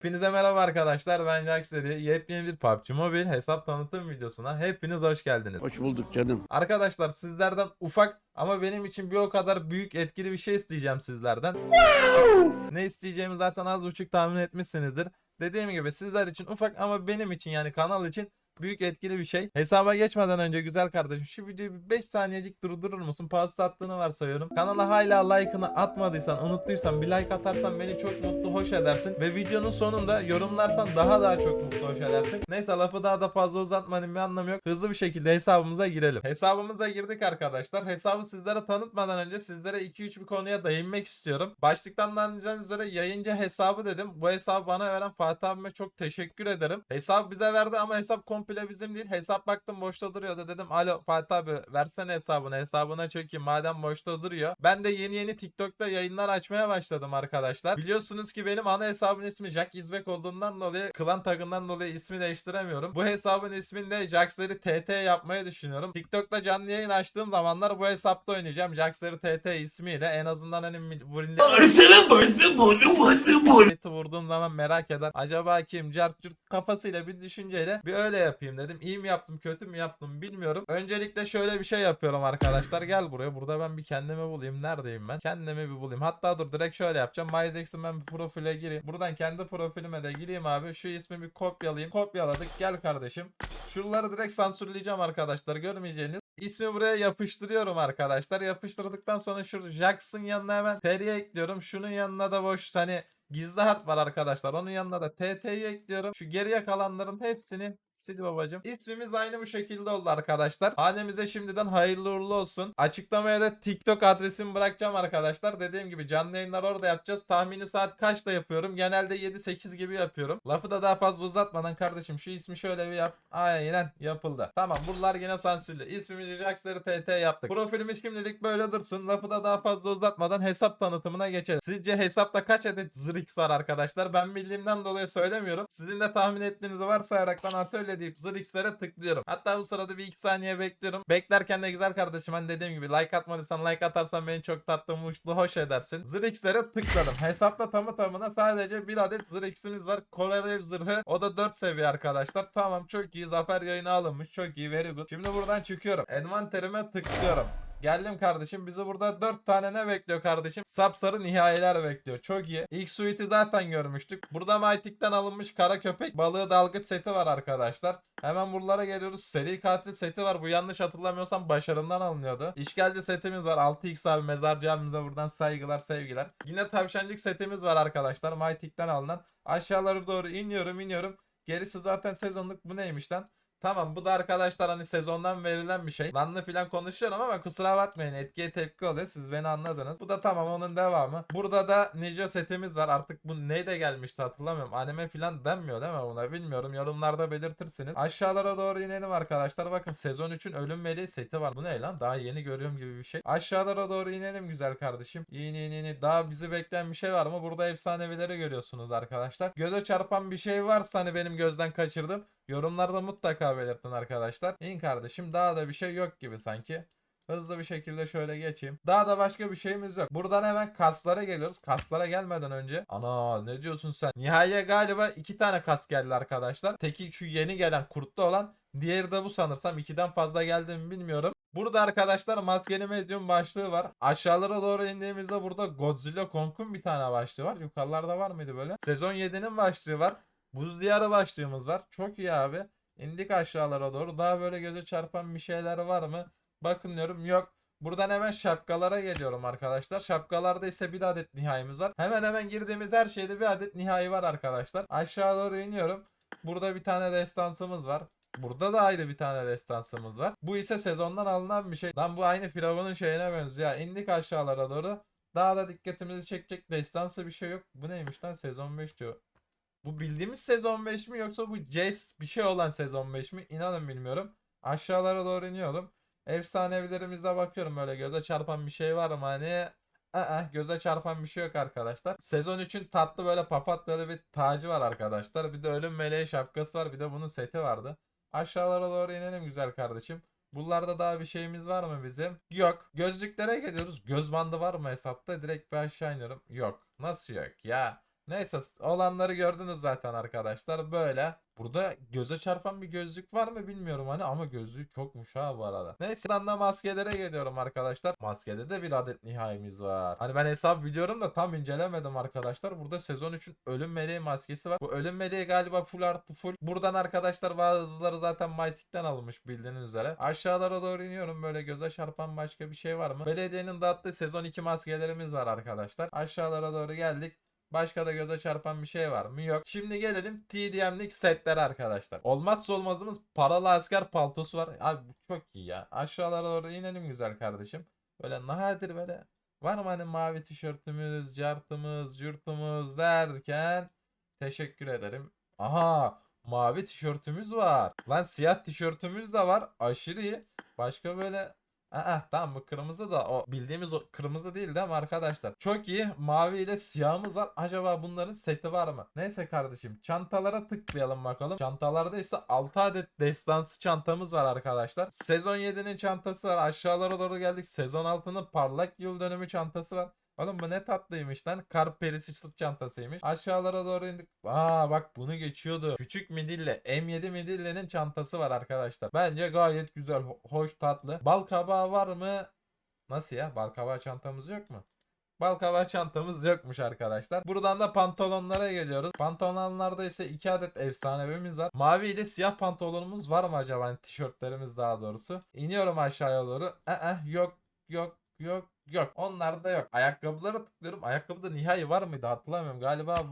Hepinize merhaba arkadaşlar ben Jaxeri. Yepyeni bir PUBG Mobile hesap tanıtım videosuna hepiniz hoş geldiniz. Hoş bulduk canım. Arkadaşlar sizlerden ufak ama benim için bir o kadar büyük etkili bir şey isteyeceğim sizlerden. ne isteyeceğimi zaten az buçuk tahmin etmişsinizdir. Dediğim gibi sizler için ufak ama benim için yani kanal için büyük etkili bir şey. Hesaba geçmeden önce güzel kardeşim şu videoyu bir 5 saniyecik durdurur musun? Pause attığını varsayıyorum. Kanala hala like'ını atmadıysan, unuttuysan bir like atarsan beni çok mutlu, hoş edersin. Ve videonun sonunda yorumlarsan daha daha çok mutlu, hoş edersin. Neyse lafı daha da fazla uzatmanın bir anlamı yok. Hızlı bir şekilde hesabımıza girelim. Hesabımıza girdik arkadaşlar. Hesabı sizlere tanıtmadan önce sizlere 2-3 bir konuya değinmek istiyorum. Başlıktan da anlayacağınız üzere yayıncı hesabı dedim. Bu hesabı bana veren Fatih abime çok teşekkür ederim. Hesap bize verdi ama hesap komple bizim değil. Hesap baktım boşta duruyordu. Dedim alo Fatih abi versene hesabını. Hesabına çökeyim madem boşta duruyor. Ben de yeni yeni TikTok'ta yayınlar açmaya başladım arkadaşlar. Biliyorsunuz ki benim ana hesabın ismi Jack İzbek olduğundan dolayı klan tagından dolayı ismi değiştiremiyorum. Bu hesabın ismini de Jax'leri TT yapmayı düşünüyorum. TikTok'ta canlı yayın açtığım zamanlar bu hesapta oynayacağım. Jax'leri TT ismiyle en azından hani vurduğum zaman merak eder. Acaba kim? Cart curt kafasıyla bir düşünceyle bir öyle yapayım dedim. İyi mi yaptım kötü mü yaptım bilmiyorum. Öncelikle şöyle bir şey yapıyorum arkadaşlar. Gel buraya. Burada ben bir kendimi bulayım. Neredeyim ben? Kendimi bir bulayım. Hatta dur direkt şöyle yapacağım. MyZex'in ben bir profile gireyim. Buradan kendi profilime de gireyim abi. Şu ismi bir kopyalayayım. Kopyaladık. Gel kardeşim. Şuraları direkt sansürleyeceğim arkadaşlar. Görmeyeceğiniz. İsmi buraya yapıştırıyorum arkadaşlar. Yapıştırdıktan sonra şu Jackson yanına hemen TR'ye ekliyorum. Şunun yanına da boş hani Gizli harf var arkadaşlar. Onun yanına da TT'yi ekliyorum. Şu geriye kalanların hepsini sil babacım. İsmimiz aynı bu şekilde oldu arkadaşlar. Hanemize şimdiden hayırlı uğurlu olsun. Açıklamaya da TikTok adresimi bırakacağım arkadaşlar. Dediğim gibi canlı yayınlar orada yapacağız. Tahmini saat kaçta yapıyorum? Genelde 7-8 gibi yapıyorum. Lafı da daha fazla uzatmadan kardeşim şu ismi şöyle bir yap. Aynen yapıldı. Tamam bunlar yine sansürlü. İsmimizi Jaxer'ı TT yaptık. Profilimiz şimdilik böyle dursun. Lafı da daha fazla uzatmadan hesap tanıtımına geçelim. Sizce hesapta kaç adet zırh var arkadaşlar? Ben bildiğimden dolayı söylemiyorum. Sizin de tahmin ettiğinizi varsayaraktan atölye deyip zırh X'lere tıklıyorum. Hatta bu sırada bir iki saniye bekliyorum. Beklerken de güzel kardeşim hani dediğim gibi like atmadıysan like atarsan beni çok tatlı mutlu hoş edersin. X'lere tıkladım. Hesapta tamı tamına sadece bir adet zırh X'imiz var. Korerev zırhı. O da 4 seviye arkadaşlar. Tamam çok iyi. Zafer yayını alınmış. Çok iyi. Very good. Şimdi buradan çıkıyorum. Envanterime tıklıyorum. Geldim kardeşim. Bizi burada 4 tane ne bekliyor kardeşim? Sapsarı nihayeler bekliyor. Çok iyi. İlk suite'i zaten görmüştük. Burada Mytik'ten alınmış kara köpek balığı dalgıç seti var arkadaşlar. Hemen buralara geliyoruz. Seri katil seti var. Bu yanlış hatırlamıyorsam başarından alınıyordu. İşgalci setimiz var. 6x abi mezarcı abimize buradan saygılar sevgiler. Yine tavşancık setimiz var arkadaşlar. Mytik'ten alınan. Aşağılara doğru iniyorum iniyorum. Gerisi zaten sezonluk bu neymiş lan? Tamam bu da arkadaşlar hani sezondan verilen bir şey. Lanlı filan konuşuyorum ama kusura bakmayın etkiye tepki oluyor. Siz beni anladınız. Bu da tamam onun devamı. Burada da Ninja setimiz var. Artık bu neyde gelmişti hatırlamıyorum. Anime filan denmiyor değil mi buna bilmiyorum. Yorumlarda belirtirsiniz. Aşağılara doğru inelim arkadaşlar. Bakın sezon 3'ün ölüm meleği seti var. Bu ne lan? Daha yeni görüyorum gibi bir şey. Aşağılara doğru inelim güzel kardeşim. İn in. in. Daha bizi bekleyen bir şey var mı? Burada efsanevileri görüyorsunuz arkadaşlar. Göze çarpan bir şey varsa hani benim gözden kaçırdım. Yorumlarda mutlaka belirtin arkadaşlar. İn kardeşim daha da bir şey yok gibi sanki. Hızlı bir şekilde şöyle geçeyim. Daha da başka bir şeyimiz yok. Buradan hemen kaslara geliyoruz. Kaslara gelmeden önce. Ana ne diyorsun sen? Nihayet galiba iki tane kas geldi arkadaşlar. Teki şu yeni gelen kurtlu olan. Diğeri de bu sanırsam. ikiden fazla geldi mi bilmiyorum. Burada arkadaşlar maskeli medyum başlığı var. Aşağılara doğru indiğimizde burada Godzilla Kong'un bir tane başlığı var. Yukarılarda var mıydı böyle? Sezon 7'nin başlığı var. Buz diyarı başlığımız var. Çok iyi abi. İndik aşağılara doğru. Daha böyle göze çarpan bir şeyler var mı? Bakın diyorum yok. Buradan hemen şapkalara geliyorum arkadaşlar. Şapkalarda ise bir adet nihayemiz var. Hemen hemen girdiğimiz her şeyde bir adet nihai var arkadaşlar. Aşağı doğru iniyorum. Burada bir tane destansımız var. Burada da ayrı bir tane destansımız var. Bu ise sezondan alınan bir şey. Lan bu aynı Firavun'un şeyine benziyor. İndik aşağılara doğru. Daha da dikkatimizi çekecek destansı bir şey yok. Bu neymiş lan sezon 5 diyor. Bu bildiğimiz sezon 5 mi yoksa bu Jace bir şey olan sezon 5 mi? İnanın bilmiyorum. Aşağılara doğru iniyorum. Efsanevilerimize bakıyorum böyle göze çarpan bir şey var mı hani? Aa, göze çarpan bir şey yok arkadaşlar. Sezon 3'ün tatlı böyle papatyalı bir tacı var arkadaşlar. Bir de ölüm meleği şapkası var. Bir de bunun seti vardı. Aşağılara doğru inelim güzel kardeşim. Bunlarda daha bir şeyimiz var mı bizim? Yok. Gözlüklere geliyoruz. Göz bandı var mı hesapta? Direkt bir aşağı iniyorum. Yok. Nasıl yok ya? Neyse olanları gördünüz zaten arkadaşlar. Böyle. Burada göze çarpan bir gözlük var mı bilmiyorum hani ama gözlüğü çokmuş ha bu arada. Neyse ben de maskelere geliyorum arkadaşlar. Maskede de bir adet nihayemiz var. Hani ben hesap biliyorum da tam incelemedim arkadaşlar. Burada sezon 3'ün ölüm meleği maskesi var. Bu ölüm meleği galiba full artı full. Buradan arkadaşlar bazıları zaten Mytik'ten alınmış bildiğiniz üzere. Aşağılara doğru iniyorum böyle göze çarpan başka bir şey var mı? Belediyenin dağıttığı sezon 2 maskelerimiz var arkadaşlar. Aşağılara doğru geldik. Başka da göze çarpan bir şey var mı? Yok. Şimdi gelelim TDM'lik setler arkadaşlar. Olmazsa olmazımız paralı asker paltosu var. Abi bu çok iyi ya. Aşağılara doğru inelim güzel kardeşim. Böyle nadir böyle. Var mı hani mavi tişörtümüz, cartımız, cürtümüz derken teşekkür ederim. Aha mavi tişörtümüz var. Lan siyah tişörtümüz de var. Aşırı iyi. Başka böyle Aa, tamam bu kırmızı da o bildiğimiz o kırmızı değil değil mi arkadaşlar? Çok iyi. Mavi ile siyahımız var. Acaba bunların seti var mı? Neyse kardeşim çantalara tıklayalım bakalım. Çantalarda ise 6 adet destansı çantamız var arkadaşlar. Sezon 7'nin çantası var. Aşağılara doğru geldik. Sezon 6'nın parlak yıl dönümü çantası var. Oğlum bu ne tatlıymış lan. Kar perisi sırt çantasıymış. Aşağılara doğru indik. Aa bak bunu geçiyordu. Küçük midille. M7 midillenin çantası var arkadaşlar. Bence gayet güzel. ho- Hoş tatlı. Bal kabağı var mı? Nasıl ya? Bal kabağı çantamız yok mu? Bal kabağı çantamız yokmuş arkadaşlar. Buradan da pantolonlara geliyoruz. Pantolonlarda ise iki adet efsanevimiz var. Mavi ile siyah pantolonumuz var mı acaba? Hani tişörtlerimiz daha doğrusu. İniyorum aşağıya doğru. Aa, yok yok yok yok. Onlar da yok. Ayakkabılara tıklıyorum. Ayakkabıda nihai var mıydı hatırlamıyorum. Galiba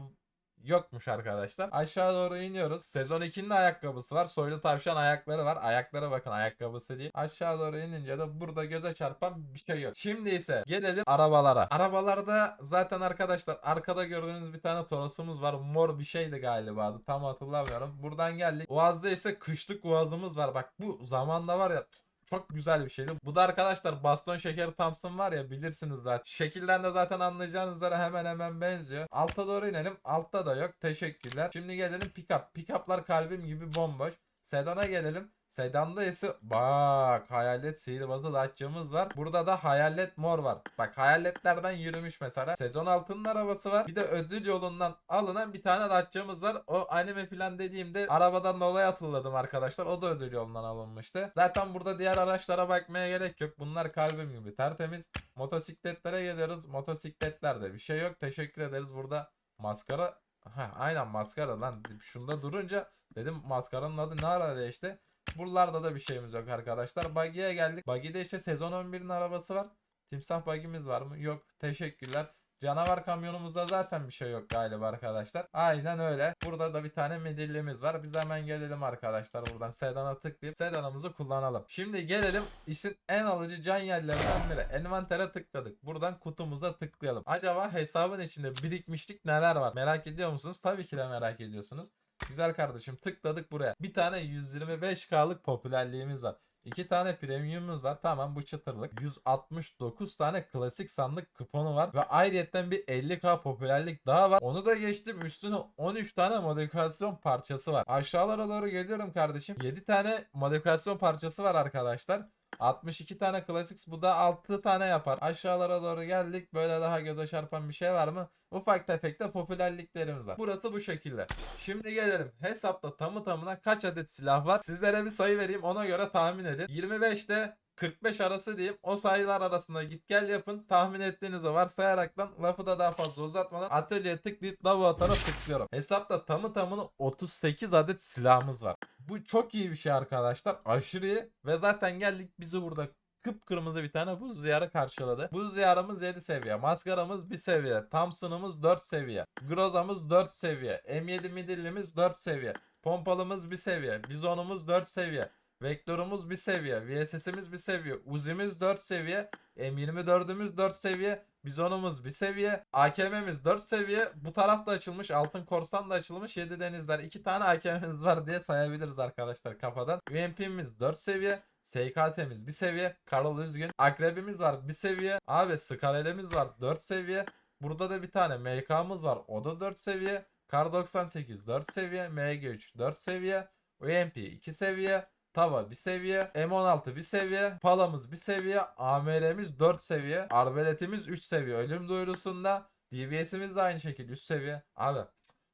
Yokmuş arkadaşlar. Aşağı doğru iniyoruz. Sezon 2'nin de ayakkabısı var. Soylu tavşan ayakları var. Ayaklara bakın ayakkabısı değil. Aşağı doğru inince de burada göze çarpan bir şey yok. Şimdi ise gelelim arabalara. Arabalarda zaten arkadaşlar arkada gördüğünüz bir tane Toros'umuz var. Mor bir şeydi galiba. Tam hatırlamıyorum. Buradan geldik. Uaz'da ise kışlık Uaz'ımız var. Bak bu zamanda var ya çok güzel bir şeydi. Bu da arkadaşlar baston şekeri Thompson var ya bilirsiniz zaten. Şekilden de zaten anlayacağınız üzere hemen hemen benziyor. Alta doğru inelim. Altta da yok. Teşekkürler. Şimdi gelelim pick-up. Pick-up'lar kalbim gibi bomboş. Sedan'a gelelim. Sedanda ise bak hayalet sihirbazı Dacia'mız var. Burada da hayalet mor var. Bak hayaletlerden yürümüş mesela. Sezon altının arabası var. Bir de ödül yolundan alınan bir tane Dacia'mız var. O anime falan dediğimde arabadan dolayı hatırladım arkadaşlar. O da ödül yolundan alınmıştı. Zaten burada diğer araçlara bakmaya gerek yok. Bunlar kalbim gibi tertemiz. Motosikletlere geliyoruz. Motosikletlerde bir şey yok. Teşekkür ederiz. Burada maskara Ha, aynen maskara lan. Şunda durunca dedim maskaranın adı ne ara değişti. Buralarda da bir şeyimiz yok arkadaşlar. Buggy'e geldik. Buggy'de işte sezon 11'in arabası var. Timsah buggy'miz var mı? Yok. Teşekkürler. Canavar kamyonumuzda zaten bir şey yok galiba arkadaşlar. Aynen öyle. Burada da bir tane midillimiz var. Biz hemen gelelim arkadaşlar buradan sedana tıklayıp sedanımızı kullanalım. Şimdi gelelim işin en alıcı can yerlerinden biri. Envantere tıkladık. Buradan kutumuza tıklayalım. Acaba hesabın içinde birikmişlik neler var? Merak ediyor musunuz? Tabii ki de merak ediyorsunuz. Güzel kardeşim tıkladık buraya. Bir tane 125K'lık popülerliğimiz var. İki tane premiumumuz var. Tamam bu çıtırlık. 169 tane klasik sandık kuponu var. Ve ayrıyetten bir 50k popülerlik daha var. Onu da geçtim. Üstüne 13 tane modifikasyon parçası var. Aşağılara doğru geliyorum kardeşim. 7 tane modifikasyon parçası var arkadaşlar. 62 tane klasik bu da 6 tane yapar. Aşağılara doğru geldik. Böyle daha göze çarpan bir şey var mı? Ufak tefek de popülerliklerimiz var. Burası bu şekilde. Şimdi gelelim. Hesapta tamı tamına kaç adet silah var? Sizlere bir sayı vereyim ona göre tahmin edin. 25'te 45 arası diyeyim. O sayılar arasında git gel yapın. Tahmin ettiğinizi varsayaraktan lafı da daha fazla uzatmadan atölyeye tıklayıp laboratuvara tıklıyorum. Hesapta tamı tamına 38 adet silahımız var. Bu çok iyi bir şey arkadaşlar. Aşırı iyi. Ve zaten geldik bizi burada kıpkırmızı bir tane buz ziyarı karşıladı. Buz ziyarımız 7 seviye. Maskaramız 1 seviye. Thompson'ımız 4 seviye. Groza'mız 4 seviye. M7 midillimiz 4 seviye. Pompalımız 1 seviye. Bizonumuz 4 seviye. Vektörümüz 1 seviye. VSS'imiz 1 seviye. Uzi'miz 4 seviye. M24'ümüz 4 seviye. Bizonumuz 1 seviye. AKM'miz 4 seviye. Bu tarafta açılmış. Altın korsan da açılmış. 7 denizler. 2 tane AKM'miz var diye sayabiliriz arkadaşlar kafadan. UMP'miz 4 seviye. SKS'miz 1 seviye. Karol Üzgün. Akrebimiz var 1 seviye. Abi Skarelemiz var 4 seviye. Burada da bir tane MK'mız var. O da 4 seviye. Kar 98 4 seviye. MG3 4 seviye. UMP 2 seviye. Tava bir seviye. M16 bir seviye. Palamız bir seviye. AMR'miz 4 seviye. Arbeletimiz 3 seviye. Ölüm duyurusunda DBS'imiz de aynı şekilde üst seviye. Abi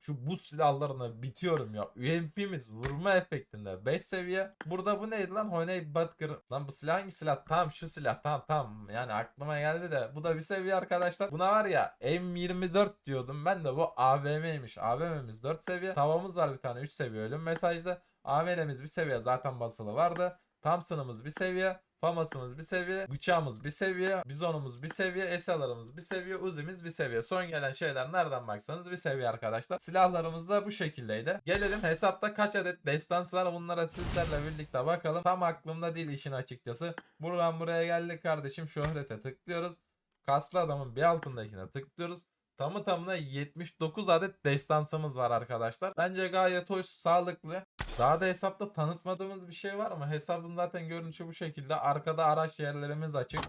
şu buz silahlarına bitiyorum ya. UMP'miz vurma efektinde 5 seviye. Burada bu neydi lan? Honey Butker. Lan bu silah hangi silah? Tamam şu silah. Tamam tamam. Yani aklıma geldi de. Bu da bir seviye arkadaşlar. Buna var ya M24 diyordum. Ben de bu AVM'ymiş. AVM'miz 4 seviye. Tavamız var bir tane 3 seviye ölüm mesajda. AVM'miz bir seviye zaten basılı vardı. Thompson'ımız bir seviye. Famas'ımız bir seviye, bıçağımız bir seviye, bizonumuz bir seviye, esalarımız bir seviye, uzimiz bir seviye. Son gelen şeyler nereden baksanız bir seviye arkadaşlar. Silahlarımız da bu şekildeydi. Gelelim hesapta kaç adet destans var bunlara sizlerle birlikte bakalım. Tam aklımda değil işin açıkçası. Buradan buraya geldik kardeşim şöhrete tıklıyoruz. Kaslı adamın bir altındakine tıklıyoruz. Tamı tamına 79 adet destansımız var arkadaşlar. Bence gayet hoş, sağlıklı. Daha da hesapta tanıtmadığımız bir şey var ama hesabın zaten görünüşü bu şekilde. Arkada araç yerlerimiz açık.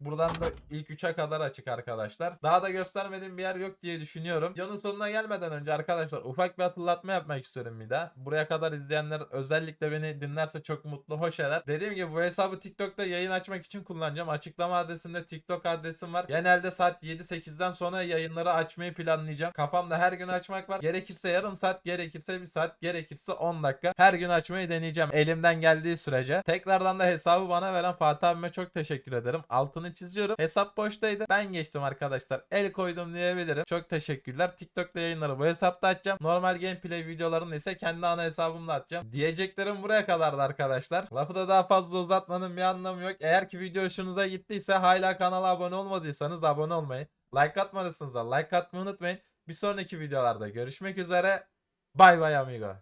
Buradan da ilk 3'e kadar açık arkadaşlar. Daha da göstermediğim bir yer yok diye düşünüyorum. Videonun sonuna gelmeden önce arkadaşlar ufak bir hatırlatma yapmak istiyorum bir daha. Buraya kadar izleyenler özellikle beni dinlerse çok mutlu, hoş eder. Dediğim gibi bu hesabı TikTok'ta yayın açmak için kullanacağım. Açıklama adresimde TikTok adresim var. Genelde saat 7-8'den sonra yayınları açmayı planlayacağım. Kafamda her gün açmak var. Gerekirse yarım saat, gerekirse bir saat, gerekirse 10 dakika. Her gün açmayı deneyeceğim. Elimden geldiği sürece. Tekrardan da hesabı bana veren Fatih abime çok teşekkür ederim. Altını çiziyorum. Hesap boştaydı. Ben geçtim arkadaşlar. El koydum diyebilirim. Çok teşekkürler. TikTok'ta yayınları bu hesapta açacağım. Normal gameplay videolarını ise kendi ana hesabımda atacağım. Diyeceklerim buraya kadardı arkadaşlar. Lafı da daha fazla uzatmanın bir anlamı yok. Eğer ki video hoşunuza gittiyse hala kanala abone olmadıysanız abone olmayı, like atmalısınız da like atmayı unutmayın. Bir sonraki videolarda görüşmek üzere. Bay bay amigo.